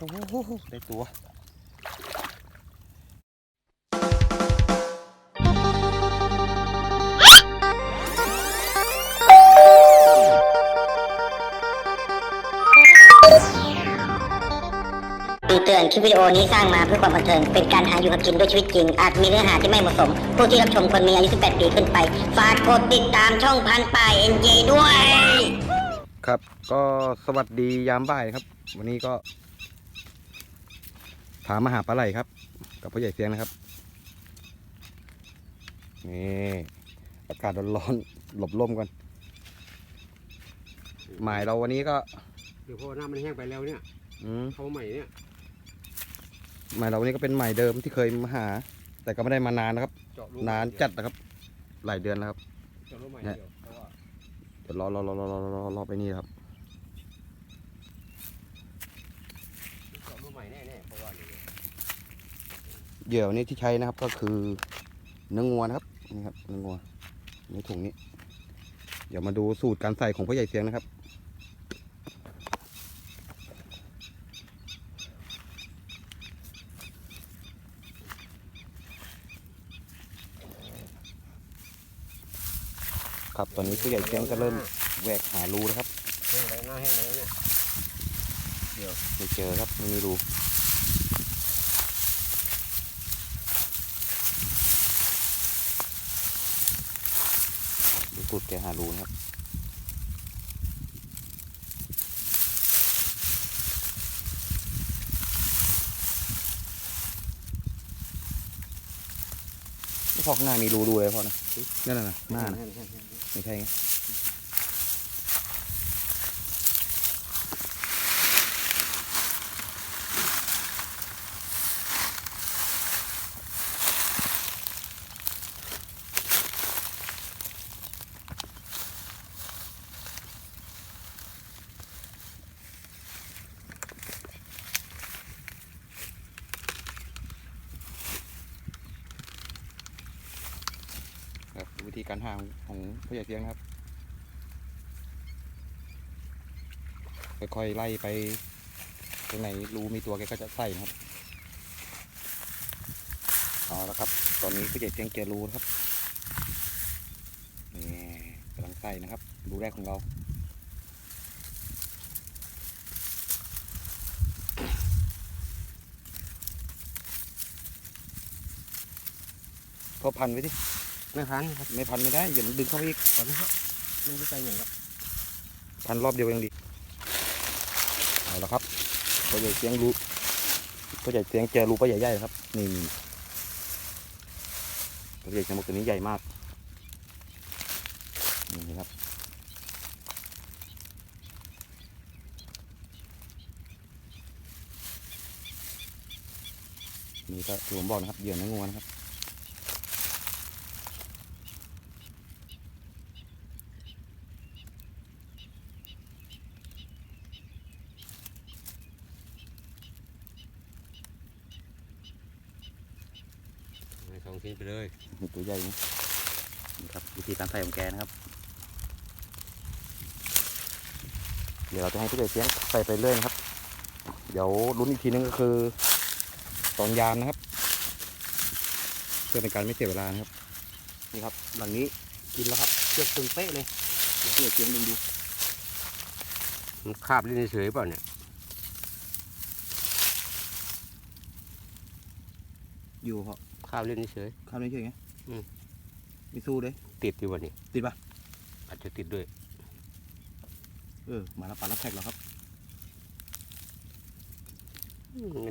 โอ้โหได้ตัวปีเตือนคลิปวิดีโอนี้สร้างมาเพื่อความบันเทิง เป็นการหาอยู่กับกินด้วยชีวิตจริง อาจมีเนื้อหาที่ไม่เหมาะสม ผู้ที่รับชมควรมีอายุ 18 ปีขึ้นไป ฝากกดติดตามช่องพันป่ายเอ็นเจด้วย ครับ ก็สวัสดียามบ่ายครับ วันนี้ก็ พามาหาปลาไหลครับ กับพ่อใหญ่เสียงนะครับ นี่อากาศร้อนๆหลบร่มกันหมายเราวันนี้ก็เดี๋ยวเพราะว่าน้ำมันแห้งไปแล้วเนี่ยอืมเขาใหม่เนี่ยหมายเราวันนี้ก็เป็นหมายเดิมที่เคยมาหา แต่ก็ไม่ได้มานานนะครับ เจาะรูนานจัดนะครับ หลายเดือนแล้วครับ เจาะรูใหม่เนี่ยเดียวเพราะว่า เดี๋ยวรอรอรอรอรอรอรอไปนี่ครับ เจาะรูใหม่แน่ๆเพราะว่าเนี่ย เหยื่อวันนี้ที่ใช้นะครับก็คือเนื้องัวนะครับนี่ครับเนื้องัวในถุงนี้ เดี๋ยวมาดูสูตรการใส่ของพ่อใหญ่เสียงนะครับครับตอนนี้พ่อใหญ่เสียงก็เริ่มแหวกหารูนะครับแห้งแล้วหน้าแห้งแล้วเนี่ยไม่เจอครับไม่มีรู ตรแกหารูนะครับ พอข้างหน้ามีรูดูเลยพอนะนั่นน่ะนะหน้านะแห้งแห้งแห้งไม่ใช่ไงครับวิ ธีการห่างของผู้ใหญ่เสียงนะครับ ค่อยๆไล่ไปตรงไหนรูมีตัวแกก็จะใส่นะครับเอาละครับ ตอนนี้ผู้ใหญ่เสียงเจอรูนะครับนี่กำลังใส่นะครับรูแรกของเราก็พันไว้ดิ ไม่พันครับไม่พันไม่ได้อย่ามันดึงเข้าไปอีกพันครับมันจะไปไหนครับพันรอบเดียวเองดิเอาละครับพ่อใหญ่เสียงรูพ่อใหญ่เสียงเจอรูพ่อใหญ่ใหญ่ครับนี่พ่อใหญ่เสียงบอกตัวนี้ใหญ่มากนี่ครับนี่ก็ที่ผมบอกนะครับเหยื่อเนื้องัวนะครับ ให้สองชิ้นไปเลย มี ตัวใหญ่นะนี่ครับวิธีการใส่ของแกนะครับ เดี๋ยวเราจะให้ผู้ใหญ่เสียงใส่ไปเรื่อยนะครับ เดี๋ยวลุ้นอีกทีนึงก็คือตอนยามนะครับ เพื่อเป็นการไม่เสียเวลานะครับ นี่ครับ หลังนี้กินแล้วครับเชือกตึงเป๊ะเลยเดี๋ยวผู้ใหญ่เสียงดึงดูมันคาบลิ้นเฉยๆเปล่าเนี่ยอยู่เหรอคาบลิ้นเฉยข้ามไม่ใช่ไงอื มมีสู้เลยๆติดอยู่วันนี้ติดปะอาจจะติดด้วย เออ มาแล้วปลารับแขกแล้วครับอืม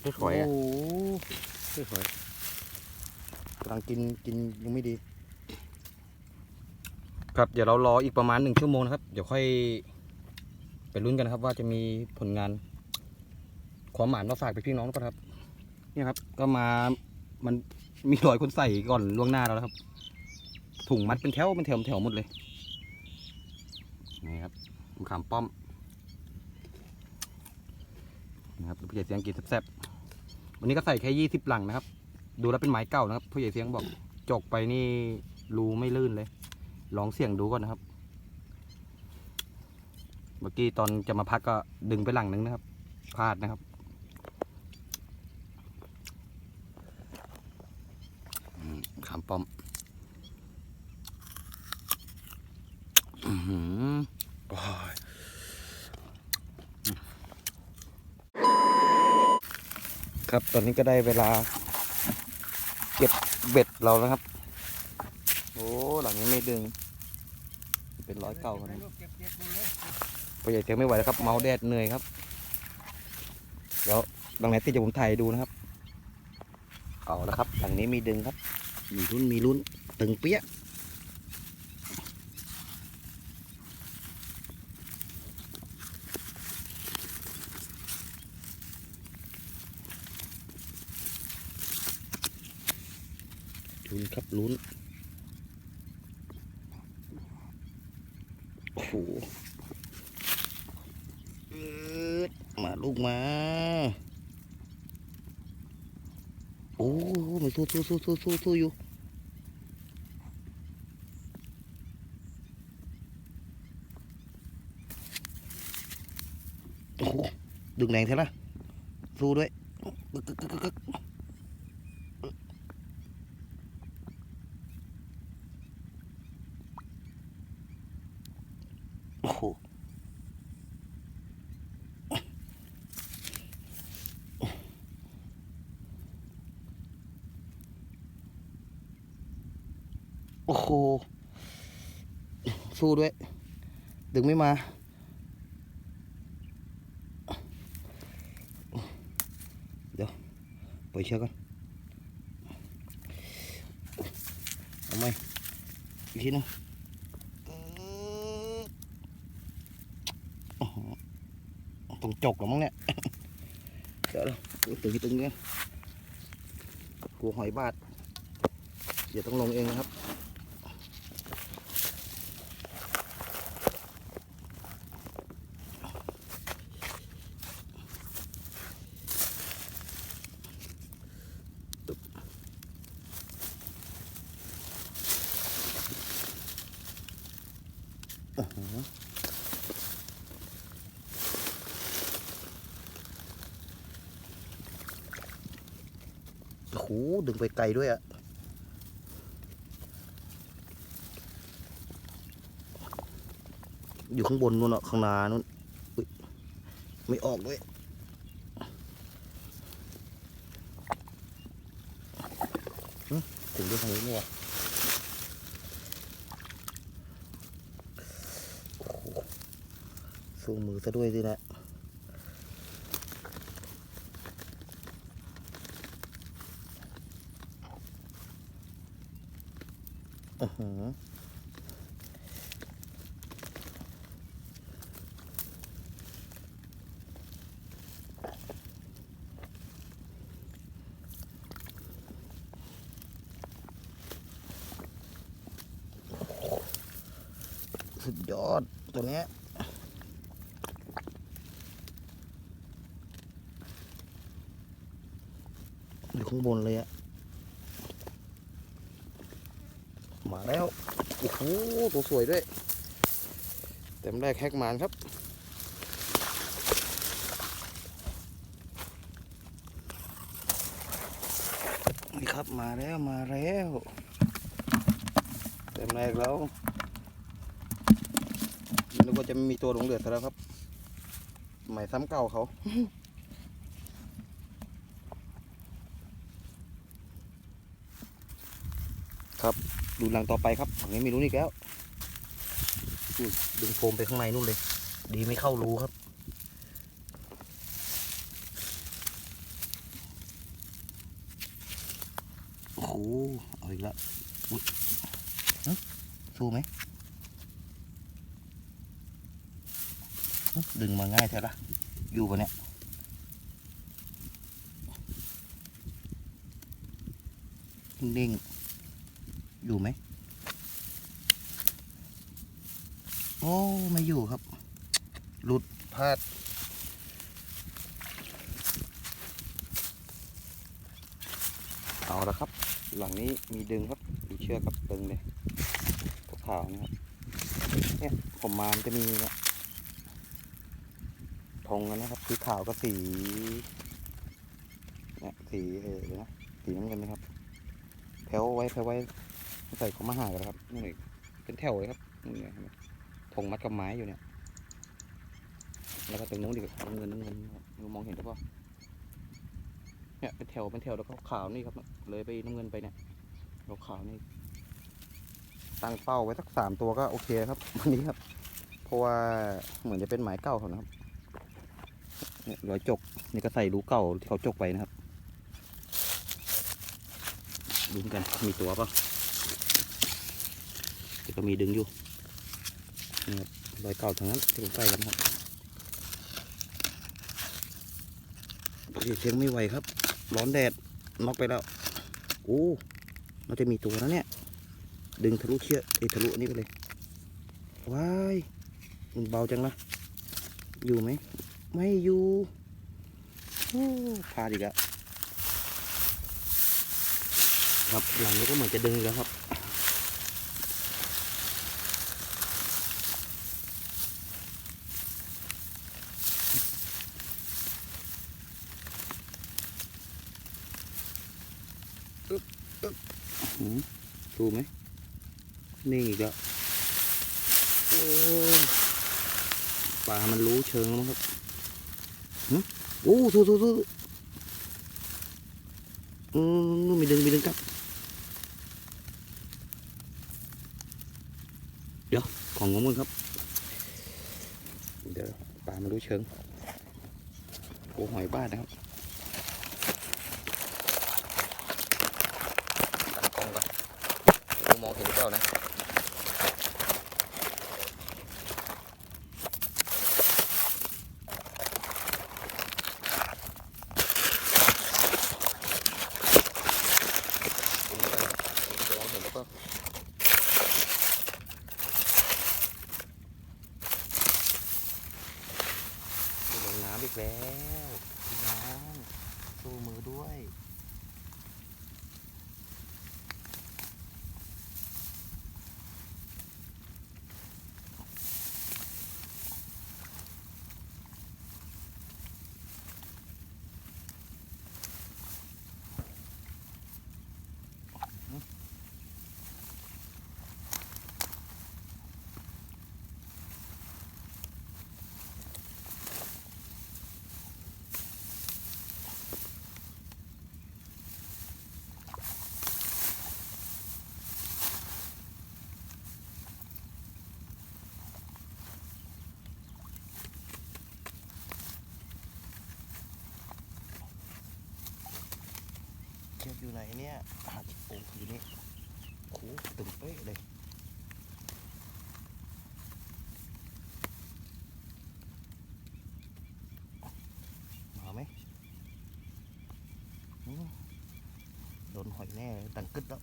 ไม่ถอยอะโอ้โหไม่ถอยกำลังกินกินยังไม่ดี ครับเดี๋ยวเรารออีกประมาณหนึ่งชั่วโมงนะครับ เดี๋ยวค่อยไปลุ้นกันนะครับ ว่าจะมีผลงานความหมายมาฝากไปพี่น้องก่อนครับ เนี่ยครับ ก็มามัน มีรอยคนใส่ก่อนล่วงหน้าแล้วครับ ถุงมัดเป็นแถวเป็นแถวเป็นแถวหมดเลยนี่ครับมะขามป้อมนะครับผู้ใหญ่เสียงกินแซ่บๆวันนี้ก็ใส่แค่ยี่สิบหลังนะครับ ดูแล้วเป็นไม้เก่านะครับผู้ใหญ่เสียงบอกจกไปนี่รูไม่ลื่นเลย ลองเสี่ยงดูก่อนนะครับ เมื่อกี้ตอนจะมาพักก็ดึงไปหลังนึงนะครับพลาดนะครับ ขามป้อมอื้อหือโอ้ยครับตอนนี้ก็ได้เวลา เก็บเบ็ดเราแล้วครับ โอ้ หลังนี้ไม่ดึง เป็นร้อยเก่ากันนะพ่อใหญ่เตียงไม่ไหวแล้วครับ เมาแดดเหนื่อยครับ เดี๋ยวบางไหนที่จะผมถ่ายให้ดูนะครับ เอาละครับหลังนี้มีดึงครับ มีรุ่นมีรุ่นตึงเปี้ยลุ้นครับลุ้น โอ้โหมาลูกมา โอ้ มันสู้สู้สู้สู้สู้สู้อยู่โอ้โหดึงแรงเท่านะสู้ด้วยกึกกึกกึกกึกกึกโอ้โห โอ้โห สู้ด้วย ดึงไม่มา เดี๋ยวปล่อยเชือกก่อนเอาไหมอีกทีนึงต้องจกหรือมั้งเนี่ย เดี๋ยวตึงตึงตึงเนี่ยหัวหอยบาด เดี๋ยวต้องลงเองนะครับ โอ้โห ดึงไปไกลด้วยอะอยู่ข้างบนนู่นอะข้างนานู่นไม่ออกด้วยถึงด้วยทางนี้นี่วะสู้มือซะด้วยสินะ อื้อหือ สุดยอดตัวนี้อยู่ข้างบนเลยอะมาแล้ว โอ้โห ตัวสวยด้วย เต็มแรกแฮกมานครับ นี่ครับมาแล้วมาแล้ว เต็มแรกแล้ว นึกว่าจะไม่มีตัวหลงเหลือซะแล้วครับใหม่ซ้ำเก่าเขาครับดูหลังต่อไปครับฝั่งนี้ไม่รู้นี่แล้วดึงโฟมไปข้างในนู่นเลย ดีไม่เข้ารูครับ โอ้โหเอาอีกแล้วอุ๊ยฮะสู้ไหมฮะ ดึงมาง่ายแท้ละอยู่ปะเนี่ยนิ่งๆอยู่ไหม โอ้ไม่อยู่ครับ หลุดพลาด เอาละครับ หลังนี้มีดึงครับดูเชือกครับดึงเลยขาวนะครับ เนี่ยผมมามันจะมีเนี่ย ธงกันนะครับสีขาวกับสีเนี่ยสีเออเดี๋ยวนะสีน้ำเงินนะครับแผ่วไว้แผ่วไว้ใส่เขามาหากันครับนี่เป็นแถวเลยครับนี่ไงมธงมัดกับไม้อยู่เนี่ยแล้วก็ตรงนู้นดีกว่าน้ำเงินน้ำเงินครับมองเห็นหรือเปล่าเนี่ยเป็นแถวเป็นแถวแล้วก็ขาวนี่ครับ เลยไปน้ำเงินไปเนี่ยขาวนี่ตั้งเป้าไว้สักสามตัวก็โอเคครับวันนี้ครับ เพราะว่าเหมือนจะเป็นหมายเก่าเขานะครับ รอยจกนี่ก็ใส่รูเก่าที่เขาจกไปนะครับดูกันมีตัวป่ะแต่ก็มีดึงอยู่นี่ครับรอยเก่าทั้งนั้นที่ผมใส่กันครับโอ้ยเชียงไม่ไหวครับ ร้อนแดดน็อกไปแล้วโอ้มันจะมีตัวนะเนี่ย ดึงทะลุเชือกไอ้ทะลุนนี้ไปเลยว้ายมันเบาจังนะอยู่ไหม ไม่อยู่พลาดอีกแล้วครับหลังนี้ก็เหมือนจะดึงแล้วครับหืมดูไหมนิ่งอีกแล้วโอ้ยปลามันรู้เชิงแล้วมั้งครับหึ โอ้ถูถูถูอืมนู่นมีดึงมีดึงกลับ เดี๋ยว ของงมกันครับ เดี๋ยวปลามันรู้เชิงโอ้หอยบ้านนะครับกล้องก่อนดูมองเห็นเปล่านะ มองเห็นหรือเปล่าลงน้ำอีก แล้วพี่น้องสู้มือด้วย อกอยู่ไหนเนี่ยอะโอ้อยู่นี่โอ้ตึงเป๊ะเลยมาไหมอืมโดนหอยแน่ดังกึดแล้ว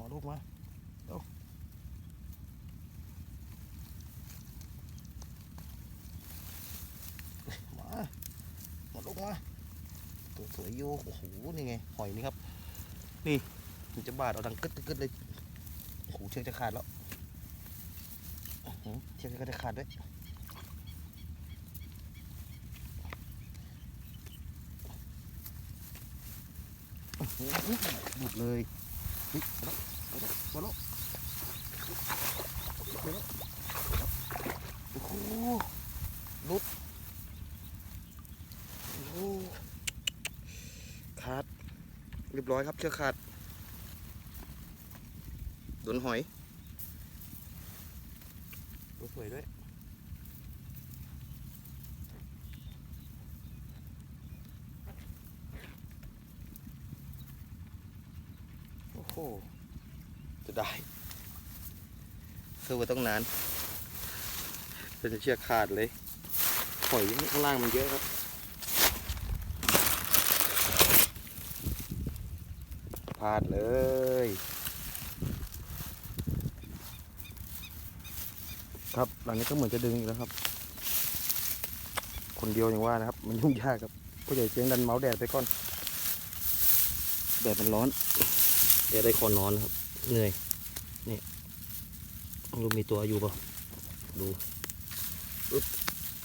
มาลูกมาเร็วมา มาลูกมา ตัวสวยอยู่โอ้โหนี่ไงหอยนี่ครับ นี่มันจะบาดเอาดังกึดกึดเลยโอ้โหเชือกจะขาดแล้วเชือกก็จะขาดด้วยหลุดเลยมาแล้วมาแล้วโอ้โหลุดโอ้โหขาด เรียบร้อยครับเชือกขาดโดนหอยตัวสวยด้วยโอ้โหจะได้สู้มาต้องนานเป็นเชือกขาดเลยหอยข้างล่างมันเยอะครับ ลาดเลย ครับหลังนี้ก็เหมือนจะดึงอีกแล้วครับ คนเดียวอย่างว่านะครับ มันยุ่งยากครับผู้ใหญ่เสียงดันเมาส์แดดไปก่อนแดดมันร้อนแดดได้คอนอนนะครับ เหนื่อยนี่ดูมีตัวอยู่เปล่ะดูอึ๊บ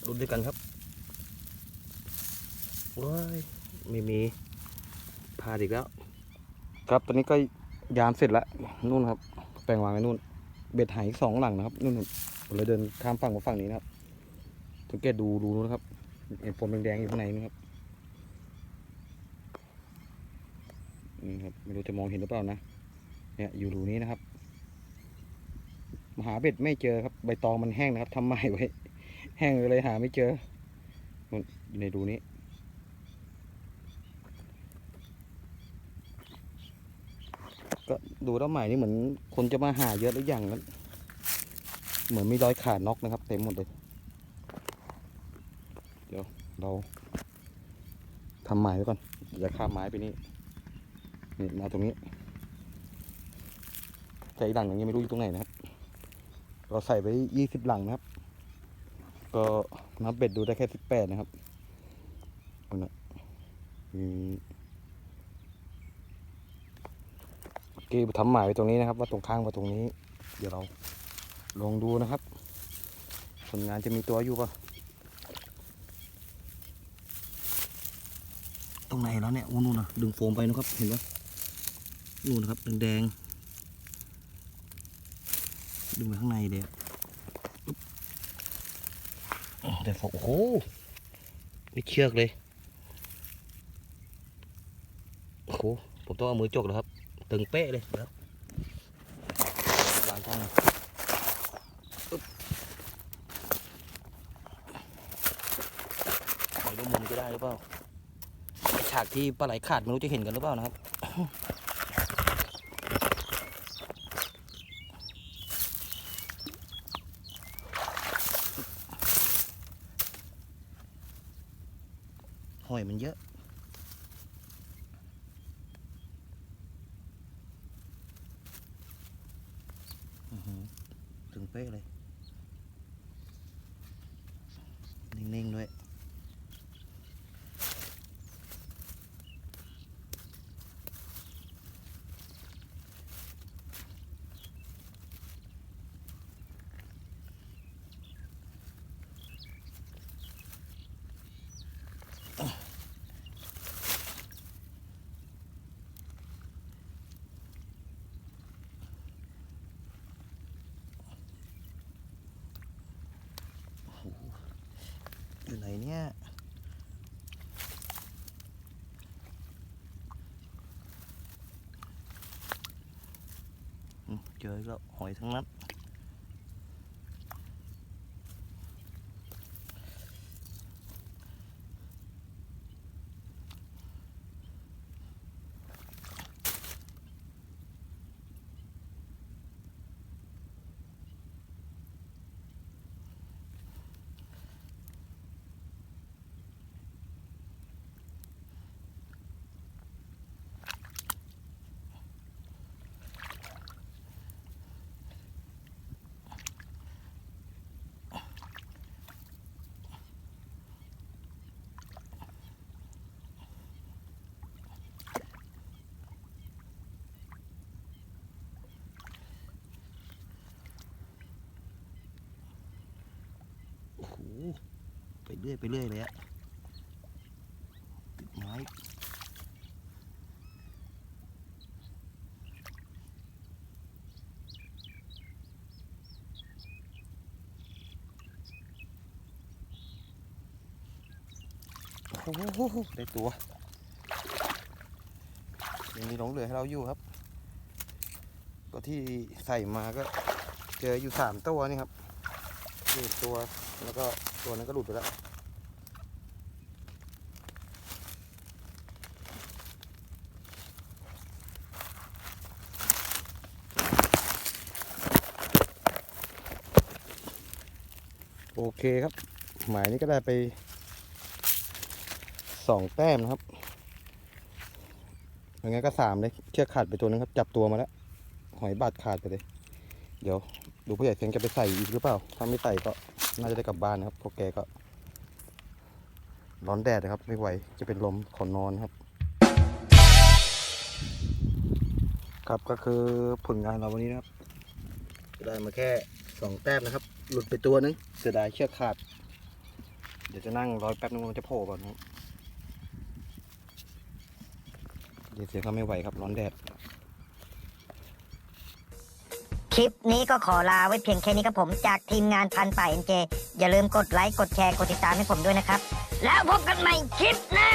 รุดด้วยกันครับว้ายไม่มีพาดอีกแล้ว ครับตอนนี้ก็ยามเสร็จแล้วนู่นครับ แปลงวางไว้นู่น เบ็ดหายอีกสองหลังนะครับนู่นผมเลยเดินข้ามฝั่งมาฝั่งนี้นะครับสังเกตดูดูนะครับเห็นผมแดงๆอยู่ข้างในนี่ครับนี่ครับไม่รู้จะมองเห็นหรือเปล่านะเนี่ยอยู่รูนี้นะครับมหาเบ็ดไม่เจอครับ ใบตองมันแห้งนะครับทำใหม่ไว้ แห้งเลยหาไม่เจอนู่นอยู่ในรูนี้ ก็ดูแล้วใหม่นี่เหมือนคนจะมาหาเยอะหรืออย่างนั้นเหมือนมีรอยขาดน็อกนะครับ เต็มหมดเลย เดี๋ยวเราทำหมายไว้ก่อนอย่าข้ามไม้ไปนี่นี่มาตรงนี้แต่หลังหนึงยังไม่รู้อยู่ตรงไหนนะครับเราใส่ไปยี่สิบหลังนะครับ ก็นับเบ็ดดูได้แค่สิบแปดนะครับนั่นนะมี กี้ทำหมายไว้ตรงนี้นะครับ ว่าตรงข้างมาตรงนี้ เดี๋ยวเราลองดูนะครับ ผลงานจะมีตัวอยู่ปะตรงไหนแล้วเนี่ยโอ้นู่นนะดึงโฟมไปนะครับ เห็นปะนู่นนะครับแดงๆดึงไปข้างในเลยอะอึ๊บอ๋อแต่ฟองโอ้โหไม่เชือกเลยโอ้โหผมต้องเอามือจกแล้วครับ ตึงเป๊ะเลยแล้ววางกล้องนะอึ๊บไม่รู้มุมจะได้หรือเปล่าฉากที่ปลาไหลขาดไม่รู้จะเห็นกันหรือเปล่านะครับหอยมันเยอะ อื้อหือ ถึงเป๊ะเลย นิ่งๆด้วย อยู่ไหน เนี่ยเจอแล้วหอยทั้งนั้น เรื่อยไปเรื่อยเลยอะติดไม้โอ้โหได้ตัวยังมีหลงเหลือให้เราอยู่ครับ ก็ที่ใส่มาก็เจออยู่สามตัวนี่ครับนี่ตัวแล้วก็ตัวนั้นก็หลุดไปแล้ว เคครับ หมายนี้ก็ได้ไปสองแต้มนะครับอย่างงั้นก็สามเลยเชือกขาดไปตัวนึงครับ จับตัวมาแล้ว หอยบาดขาดไปเลย เดี๋ยวดูผู้ใหญ่เสียงจะไปใส่อีกหรือเปล่า ถ้าไม่ใส่ก็น่าจะได้กลับบ้านนะครับเพราะแกก็ ร้อนแดดนะครับ ไม่ไหว จะเป็นลมขอนอนครับ ครับก็คือผลงานเราวันนี้นะครับ ได้มาแค่สองแต้มนะครับ หลุดไปตัวนึง เสียดายเชือกขาด เดี๋ยวจะนั่งรอแป๊บนึงมันจะโผล่ก่อนนะเดี๋ยวเสือก็ไม่ไหวครับร้อนแดด คลิปนี้ก็ขอลาไว้เพียงแค่นี้ครับผมจากทีมงานพันป่าเอ็นเจอย่าลืมกดไลค์ กดแชร์ กดติดตามให้ผมด้วยนะครับ แล้วพบกันใหม่คลิปหน้า